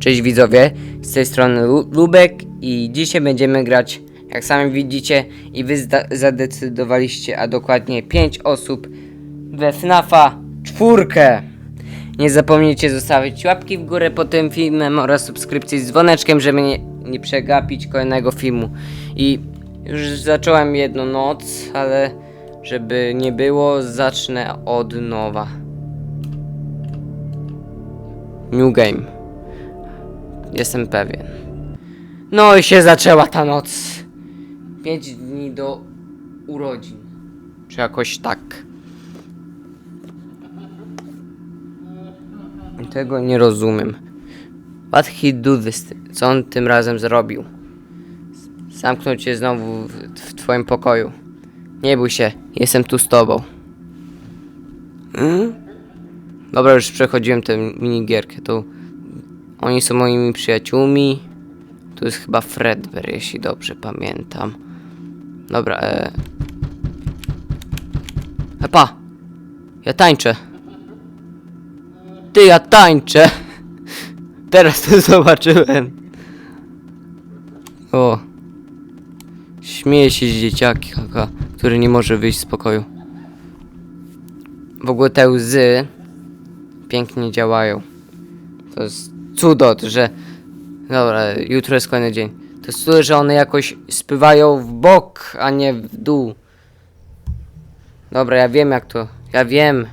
Cześć widzowie, z tej strony Lu- Lubek i dzisiaj będziemy grać, jak sami widzicie i wy zadecydowaliście, a dokładnie 5 osób we FNAFa czwórkę. Nie zapomnijcie zostawić łapki w górę pod tym filmem oraz subskrypcji z dzwoneczkiem, żeby nie, nie przegapić kolejnego filmu. I już zacząłem jedną noc, ale żeby nie było, zacznę od nowa. New game. Jestem pewien. No i się zaczęła ta noc. Pięć dni do urodzin. Czy jakoś tak. Tego nie rozumiem. What he do this? Co on tym razem zrobił? Zamknął cię znowu w, w twoim pokoju. Nie bój się, jestem tu z tobą. Hmm? Dobra, już przechodziłem tę minigierkę, to oni są moimi przyjaciółmi. Tu jest chyba Fredbear, jeśli dobrze pamiętam. Dobra, e... Epa! Ja tańczę. Ty, ja tańczę! Teraz to zobaczyłem. O. Śmieje się z dzieciaki, kaka, który nie może wyjść z pokoju. W ogóle te łzy pięknie działają. To jest cudo, że... Dobra, jutro jest kolejny dzień. To jest cudo, że one jakoś spływają w bok, a nie w dół. Dobra, ja wiem jak to... Ja wiem.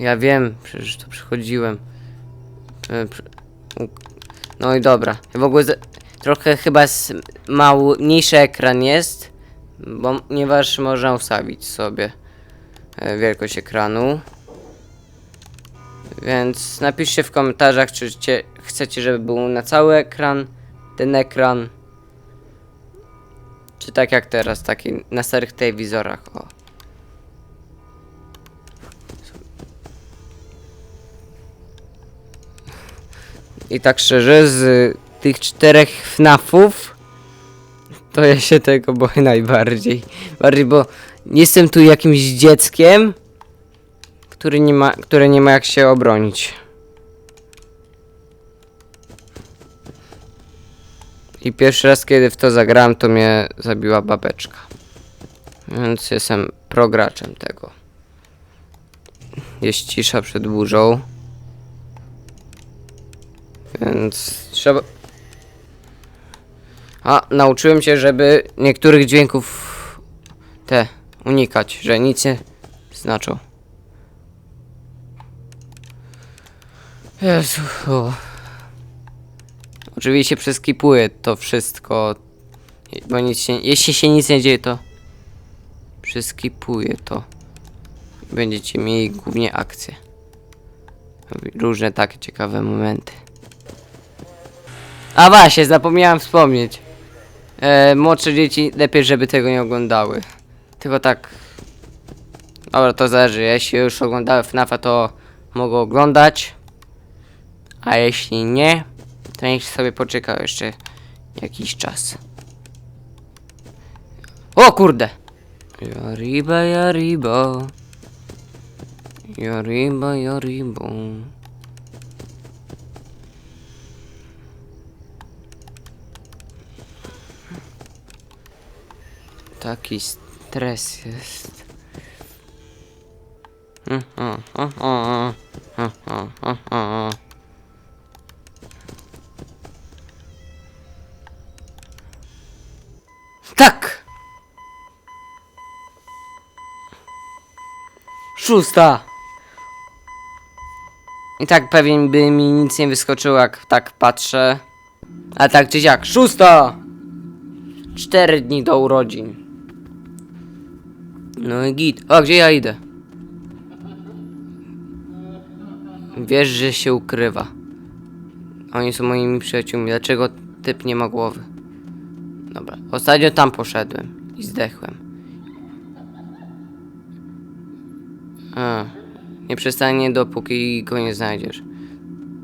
Ja wiem, przecież to przechodziłem. E, No i dobra. W ogóle trochę chyba mały, mniejszy ekran jest, ponieważ można ustawić sobie e, wielkość ekranu. Więc napiszcie w komentarzach, czy cie, chcecie, żeby był na cały ekran, ten ekran. Czy tak jak teraz, taki na starych telewizorach, o. I tak szczerze, z tych czterech FNAFów, to ja się tego boję najbardziej. Bardziej, bo nie jestem tu jakimś dzieckiem, który nie ma, które nie ma jak się obronić. I pierwszy raz, kiedy w to zagrałem, to mnie zabiła babeczka. Więc jestem prograczem tego. Jest cisza przed burzą. Więc trzeba... A, nauczyłem się, żeby niektórych dźwięków te unikać, że nic nie znaczą. Jezu. Oczywiście przeskipuję to wszystko, bo nic się, jeśli się nic nie dzieje, to przeskipuję to. Będziecie mieli głównie akcje. Różne takie ciekawe momenty. A właśnie, zapomniałem wspomnieć. E, młodsze dzieci lepiej, żeby tego nie oglądały. Tylko tak. Dobra, to zależy. Jeśli już oglądały FNAFa, to mogą oglądać. A jeśli nie, to niech sobie poczeka jeszcze jakiś czas. O kurde! Jariba, jariba. Jariba, jariba. Taki stres jest. Mm, mm, mm, mm, mm, mm, mm, mm. Tak! Szósta! I tak pewnie by mi nic nie wyskoczyło, jak tak patrzę. A tak czy jak, szósta! Cztery dni do urodzin. No i git. O, gdzie ja idę? Wiesz, że się ukrywa. Oni są moimi przyjaciółmi. Dlaczego typ nie ma głowy? Dobra. Ostatnio tam poszedłem i zdechłem. A, nie przestanie dopóki go nie znajdziesz.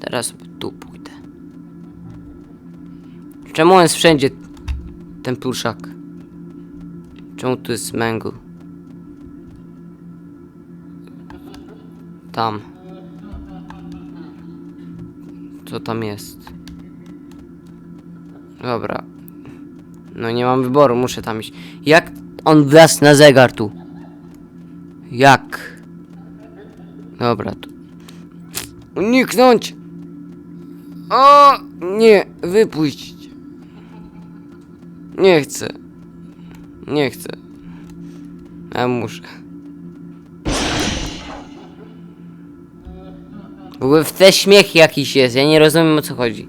Teraz tu pójdę. Czemu on jest wszędzie? Ten pluszak. Czemu tu jest mango? Tam. co tam jest. Dobra. No nie mam wyboru, muszę tam iść. Jak on wlazł na zegar tu? Jak? Dobra, tu. Uniknąć! O! Nie, wypuść. Nie chcę. Nie chcę. A muszę. W ogóle w te śmiech jakiś jest, ja nie rozumiem o co chodzi.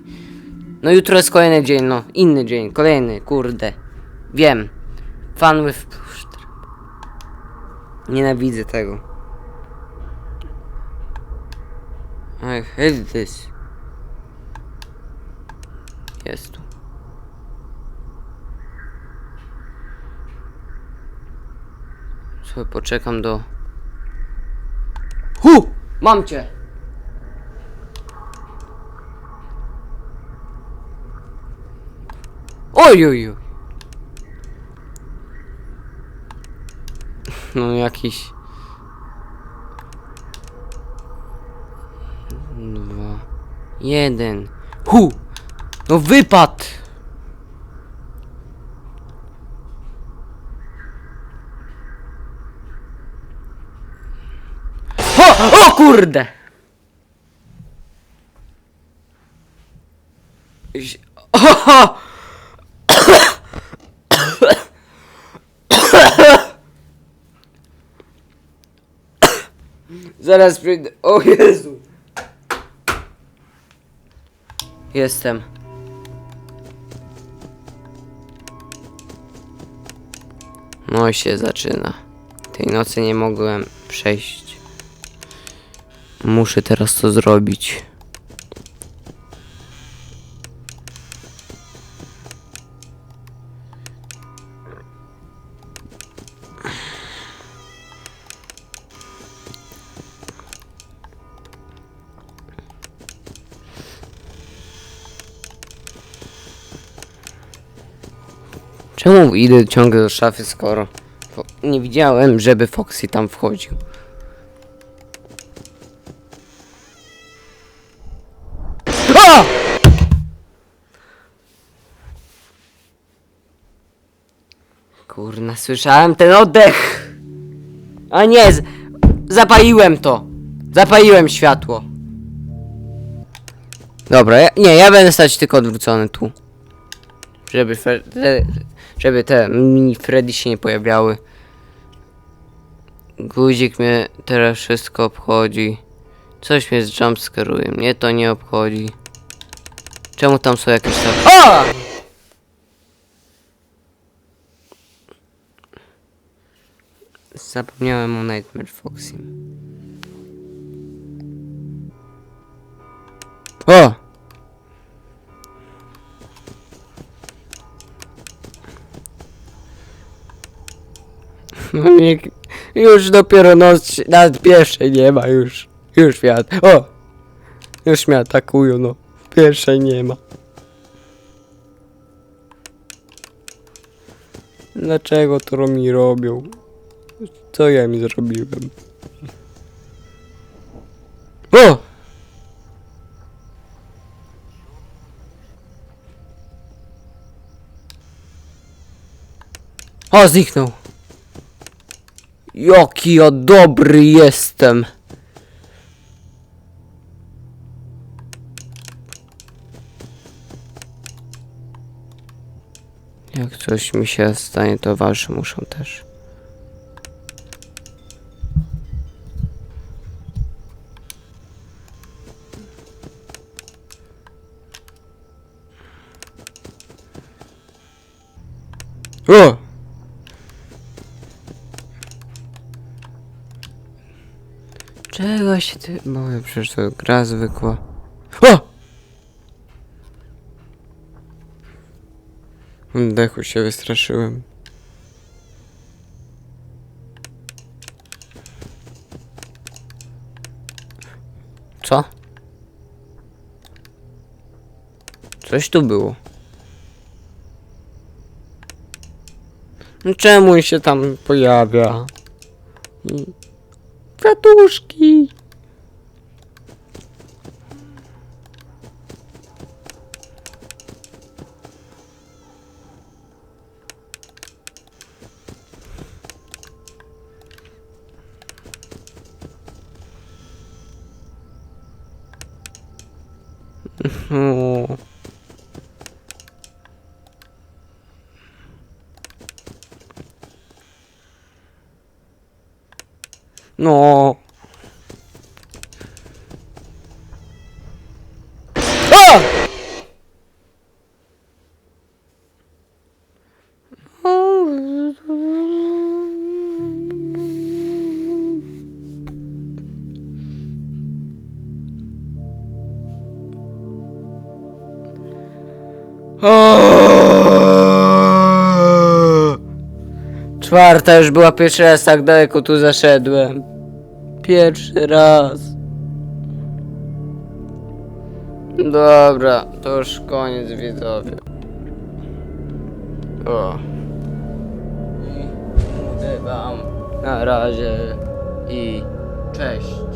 No jutro jest kolejny dzień, no. Inny dzień, kolejny, kurde. Wiem. Fun with... Nienawidzę tego. I hate this. Jest tu. Sobie poczekam do... Hu! Mam cię! Oj, oj, oj. No jakiś... Dwa... Jeden... Hu! No wypad! O! O kurde! Ś- O! Zaraz przyjdę. O Jezu! Jestem. No i się zaczyna. Tej nocy nie mogłem przejść. Muszę teraz to zrobić. Czemu idę ciągle do szafy, skoro fo- nie widziałem, żeby Foxy tam wchodził? A! Kurna, słyszałem ten oddech! A nie, zapaliłem to! Zapaliłem światło. Dobra, ja, nie, ja będę stać tylko odwrócony tu. Żeby, te, żeby te mini Freddy się nie pojawiały. Guzik mnie teraz wszystko obchodzi. Coś mnie z jumpscaruje. Mnie to nie obchodzi. Czemu tam są jakieś tam... O! Zapomniałem o Nightmare Foxy. No nie, już dopiero noc, nawet pierwszej nie ma już. Już mnie, o! Już mnie atakują, no. Pierwszej nie ma. Dlaczego to mi robią? Co ja mi zrobiłem? O! O, zniknął. Jaki ja dobry jestem. Jak coś mi się stanie, to wasze muszą też. O! Się ty boję? Przecież to gra zwykła. O! Dechu się wystraszyłem. Co? Coś tu było. No Czemu się tam pojawia? Kwiatuszki. もう。の Czwarta już była pierwszy raz tak daleko tu zaszedłem. Pierwszy raz. Dobra, to już koniec widzowie. O. I wam na razie i cześć.